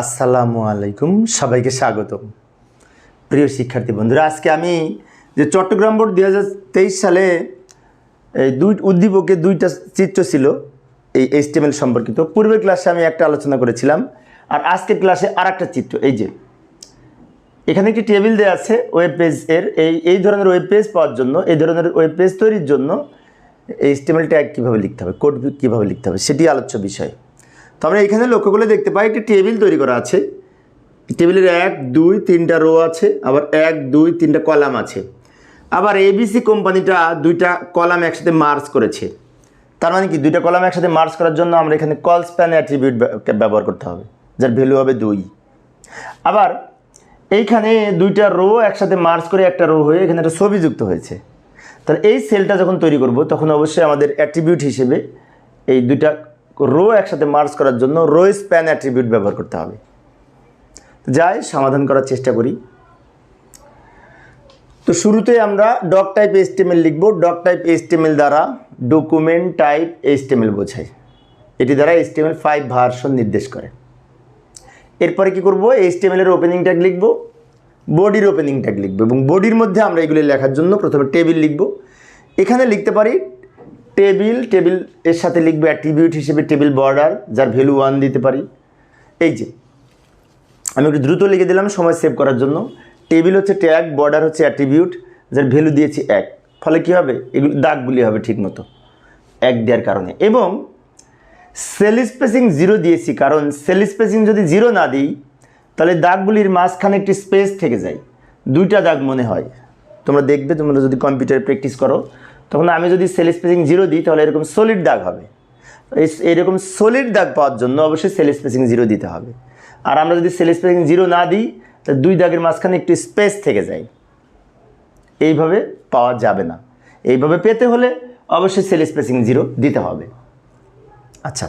আসসালামু আলাইকুম, সবাইকে স্বাগতম। প্রিয় শিক্ষার্থী বন্ধুরা, আজকে আমি যে চট্টগ্রাম বোর্ড দু হাজার তেইশ সালে এই দুই উদ্দীপকে দুইটা চিত্র ছিল, এই এইচটিএমএল সম্পর্কিত। পূর্বের ক্লাসে আমি একটা আলোচনা করেছিলাম, আর আজকের ক্লাসে আর একটা চিত্র, এই যে। এখানে একটি টেবিল দেওয়া আছে ওয়েব পেজ এর। এই এই ধরনের ওয়েব পেজ পাওয়ার জন্য, এই ধরনের ওয়েব পেজ তৈরির জন্য এইচটিএমএল ট্যাগ কীভাবে লিখতে হবে কোড কীভাবে লিখতে হবে, সেটি আলোচ্য বিষয়। তো আমরা এখানে লক্ষ্য করলে দেখতে পাই, একটি টেবিল তৈরি করা আছে। টেবিলের এক, দুই, তিনটা রো আছে, আবার এক, দুই, তিনটা কলাম আছে। আবার এবিসি কোম্পানিটা দুইটা কলাম একসাথে মার্চ করেছে। তার মানে কি, দুইটা কলাম একসাথে মার্চ করার জন্য আমরা এখানে কল স্প্যান অ্যাট্রিবিউট ব্যবহার করতে হবে, যার ভ্যালু হবে দুই। আবার এইখানে দুইটা রো একসাথে মার্চ করে একটা রো হয়ে এখানে একটা ছবি যুক্ত হয়েছে। তাহলে এই সেলটা যখন তৈরি করব, তখন অবশ্যই আমাদের অ্যাট্রিবিউট হিসেবে এই দুইটা রো একসাথে মার্চ করার জন্য রো স্প্যান অ্যাট্রিবিউট ব্যবহার করতে হবে। যাই, সমাধান করার চেষ্টা করি। তো শুরুতে আমরা ডক টাইপ এস্টিমেল লিখব। ডক টাইপ এস্টিমেল দ্বারা ডকুমেন্ট টাইপ এস্টিমেল বোঝায় এটি দ্বারা এস্টিমেল ফাইভ ভার্সন নির্দেশ করে। এরপরে কি করব? এস্টিমেলের ওপেনিং ট্যাগ লিখব। বডির ওপেনিং ট্যাগ লিখব এবং বডির মধ্যে আমরা এগুলি লেখার জন্য প্রথমে টেবিল লিখব। এখানে লিখতে পারি টেবিল টেবিলের সাথে লিখব অ্যাট্রিবিউট হিসেবে টেবিল বর্ডার যার ভ্যালু ওয়ান দিতে পারি। এই যে, আমি একটু দ্রুত লিখে দিলাম সময় সেভ করার জন্য। টেবিল হচ্ছে ট্যাগ বর্ডার হচ্ছে অ্যাট্রিবিউট যার ভ্যালু দিয়েছি এক। ফলে কী হবে? এগুলো দাগগুলি হবে ঠিক মতো এক দেওয়ার কারণে। এবং সেল স্পেসিং জিরো দিয়েছি, কারণ সেল স্পেসিং যদি জিরো না দিই, তাহলে দাগগুলির মাঝখানে একটি স্পেস থেকে যায়। দুইটা দাগ মনে হয়। তোমরা দেখবে, তোমরা যদি কম্পিউটারে প্র্যাকটিস করো তখন আমি যদি সেল স্পেসিং জিরো দিই, তাহলে এরকম সলিড দাগ হবে। এরকম সলিড দাগ পাওয়ার জন্য অবশ্যই সেল স্পেসিং জিরো দিতে হবে। আর আমরা যদি সেল স্পেসিং জিরো না দিই তাহলে দুই দাগের মাঝখানে একটু স্পেস থেকে যায়। এইভাবে পাওয়া যাবে না। এইভাবে পেতে হলে অবশ্যই সেল স্পেসিং জিরো দিতে হবে। আচ্ছা।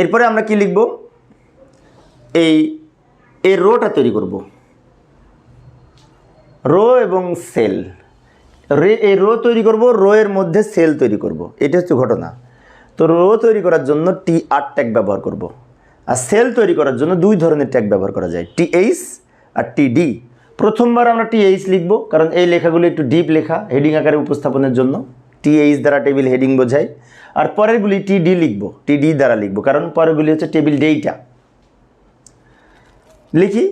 এরপরে আমরা কি লিখব? এই এই রোটা তৈরি করব। রো এবং সেল রে, এই রো তৈরি করব রো এর মধ্যে সেল তৈরি করব। এটা হচ্ছে ঘটনা। তো রো তৈরি করার জন্য টি আর ট্যাগ ব্যবহার করব। আর সেল তৈরি করার জন্য দুই ধরনের ট্যাগ ব্যবহার করা যায়, T H R T D. প্রথমবার আমরা টি এইচ লিখব, কারণ এই লেখাগুলো একটু ডিপ লেখা, হেডিং আকারে উপস্থাপনের জন্য। টি এইচ দ্বারা টেবিল হেডিং বোঝায়। আর পরেরগুলি টি ডি লিখব, টি ডি দ্বারা লিখব, কারণ পরেরগুলি হচ্ছে টেবিল ডেইটা। লিখি।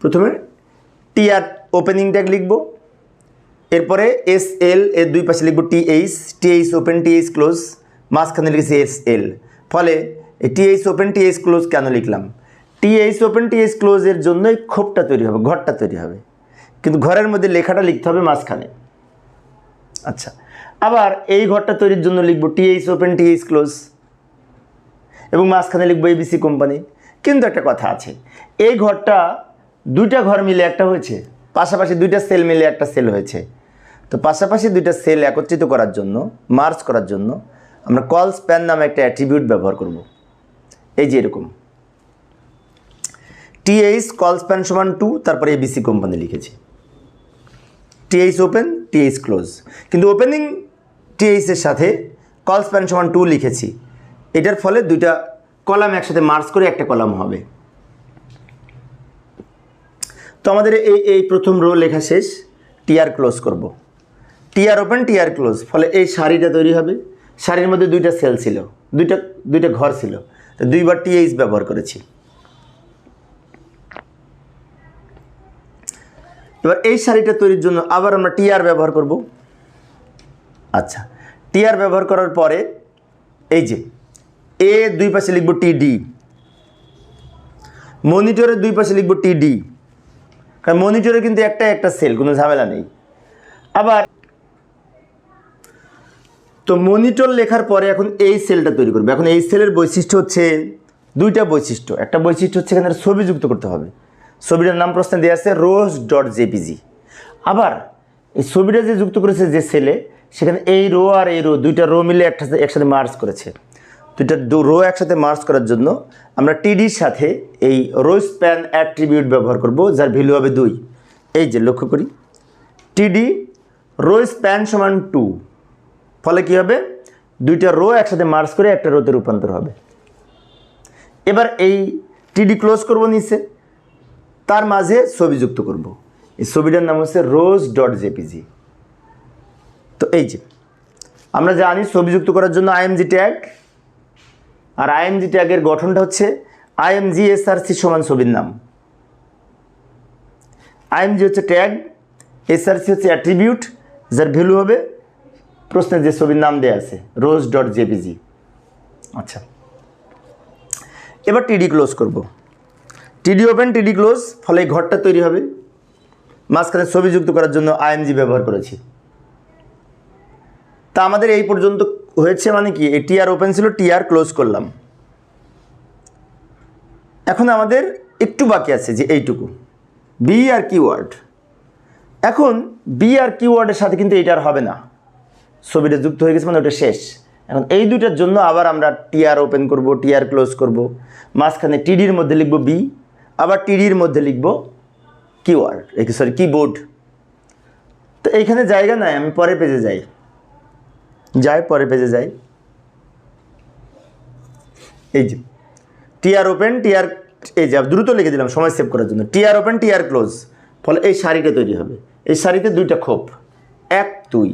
প্রথমে টি আর ওপেনিং ট্যাগ লিখব। এরপরে এস এল এর দুই পাশে লিখব T H T H open T H close মাঝখানে লিখেছি এস এল ফলে এই T H open T H close কেন লিখলাম? T H open T H ক্লোজের জন্যই খোপটা তৈরি হবে, ঘরটা তৈরি হবে। কিন্তু ঘরের মধ্যে লেখাটা লিখতে হবে মাঝখানে। আচ্ছা আবার এই ঘরটা তৈরির জন্য লিখব T H open T H close এবং মাঝখানে লিখব এবিসি কোম্পানি কিন্তু একটা কথা আছে, এই ঘরটা দুইটা ঘর মিলে একটা হয়েছে। পাশাপাশি দুইটা সেল মিলে একটা সেল হয়েছে। তো পাশাপাশি দুইটা সেল একত্রিত করার জন্য মার্চ করার জন্য আমরা কল স্প্যান নামে একটা অ্যাট্রিবিউট ব্যবহার করব। এই যে এরকম। টিএইচ কল স্প্যান সমান টু, তারপরে এবিসি কোম্পানি লিখেছি। T H open, T H close. কিন্তু ওপেনিং টিএইচের সাথে কল স্প্যান সমান টু লিখেছি। এটার ফলে দুইটা কলাম একসাথে মার্চ করে একটা কলাম হবে। তো আমাদের এই এই প্রথম রো লেখা শেষ টিআর ক্লোজ করব। T R open T R close ফলে এই শাড়িটা তৈরি হবে। শাড়ির মধ্যে দুইটা সেল ছিল, দুইটা দুইটা ঘর ছিল। তো দুইবার টিএইচ ব্যবহার করেছি। এবার এই শাড়িটা তৈরির জন্য আবার আমরা টিআর ব্যবহার করব। আচ্ছা টিআর ব্যবহার করার পরে এই যে এ দুই পাশে লিখব টিডি মনিটরের দুই পাশে লিখব টিডি কারণ মনিটরে কিন্তু একটা একটা সেল, কোনো ঝামেলা নেই। আবার তো মনিটর লেখার পরে এখন এই সেলটা তৈরি করবে। এখন এই সেলের বৈশিষ্ট্য হচ্ছে দুইটা বৈশিষ্ট্য। একটা বৈশিষ্ট্য হচ্ছে এখানে ছবি যুক্ত করতে হবে। ছবিটার নাম প্রশ্নে দেওয়া আছে রোজ ডট জেপিজি আবার এই ছবিটা যে যুক্ত করেছে যে সেলে, সেখানে এই রো আর এই রো দুইটা রো মিলে একটা একসাথে মার্চ করেছে। দুইটা রো একসাথে মার্চ করার জন্য আমরা টিডির সাথে এই রো স্প্যান অ্যাট্রিবিউট ব্যবহার করব, যার ভ্যালু হবে দুই। এই যে লক্ষ্য করি। টিডি রো স্প্যান সমান টু ফলে কী হবে? দুইটা রো একসাথে মার্চ করে একটা রোতে রূপান্তর হবে। এবার এই টিডি ক্লোজ করব নিচে। তার মাঝে ছবি যুক্ত করব। এই ছবিটার নাম হচ্ছে রোজ ডট জেপিজি তো এই যে, আমরা জানি ছবি যুক্ত করার জন্য আইএমজি ট্যাগ আর আইএমজি ট্যাগের গঠনটা হচ্ছে আইএমজি এসআরসি সমান ছবির নাম। আইএমজি হচ্ছে ট্যাগ, এসআরসি হচ্ছে অ্যাট্রিবিউট, যার ভ্যালু হবে প্রশ্নের যে ছবির নাম দেওয়া আছে রোজ ডট জেপিজি আচ্ছা। এবার টিডি ক্লোজ করব। টিডি ওপেন টিডি ক্লোজ ফলে এই ঘরটা তৈরি হবে। মাঝখানে ছবি যুক্ত করার জন্য আইএমজি ব্যবহার করেছি। তা আমাদের এই পর্যন্ত হয়েছে মানে কি? এই টিআর ওপেন ছিল টিআর ক্লোজ করলাম। এখন আমাদের একটু বাকি আছে যে এইটুকু। বি আর কিওয়ার্ড এখন বি আর কিওয়ার্ডের সাথে কিন্তু এইটা আর হবে না। ছবিটা যুক্ত হয়ে গেছে মানে ওটা শেষ। এখন এই দুইটার জন্য আবার আমরা টিআর ওপেন করব টিআর ক্লোজ করব। মাঝখানে টিডির মধ্যে লিখব বি আবার টিডির মধ্যে লিখব কিওয়ার্ড সরি কিবোর্ড তো এইখানে জায়গা নাই, আমি পরে পেজে যাই। যাই পরে পেজে যাই এই যে টিআর ওপেন টিআর এই যে, দ্রুত লিখে দিলাম, সময় সেভ করার জন্য। টিআর ওপেন টিআর ক্লোজ ফলে এই শাড়িটা তৈরি হবে। এই শাড়িতে দুইটা খোপ, এক, দুই।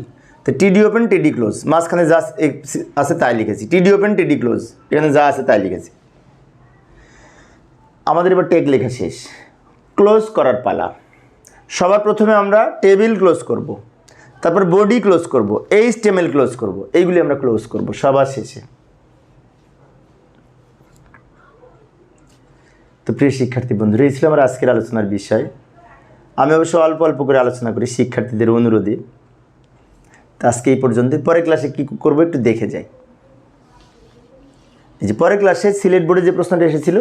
তো টিডি ওপেন টিডি ক্লোজ মাঝখানে যা আছে তাই লিখেছি। টিডি ওপেন টিডি ক্লোজ এখানে যা আছে তাই লিখেছি। আমাদের এবার টেক লেখা শেষ। ক্লোজ করার পালা। সবার প্রথমে আমরা টেবিল ক্লোজ করব। তারপর বডি ক্লোজ করব এইচ টেমেল ক্লোজ করব, এইগুলি আমরা ক্লোজ করব, সবার শেষে। তো প্রিয় শিক্ষার্থী বন্ধুরা, এই ছিল আমার আজকের আলোচনার বিষয়। আমি অবশ্য অল্প অল্প করে আলোচনা করি শিক্ষার্থীদের অনুরোধে। তো আজকে এই পর্যন্ত পরের ক্লাসে কী করব একটু দেখে যাই। এই যে পরের ক্লাসে সিলেট বোর্ডে যে প্রশ্নটা এসেছিল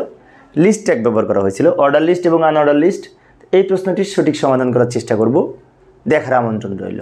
লিস্ট ট্যাগ ব্যবহার করা হয়েছিল অর্ডার লিস্ট এবং আনঅর্ডার লিস্ট এই প্রশ্নটির সঠিক সমাধান করার চেষ্টা করব। দেখার আমন্ত্রণ রইল।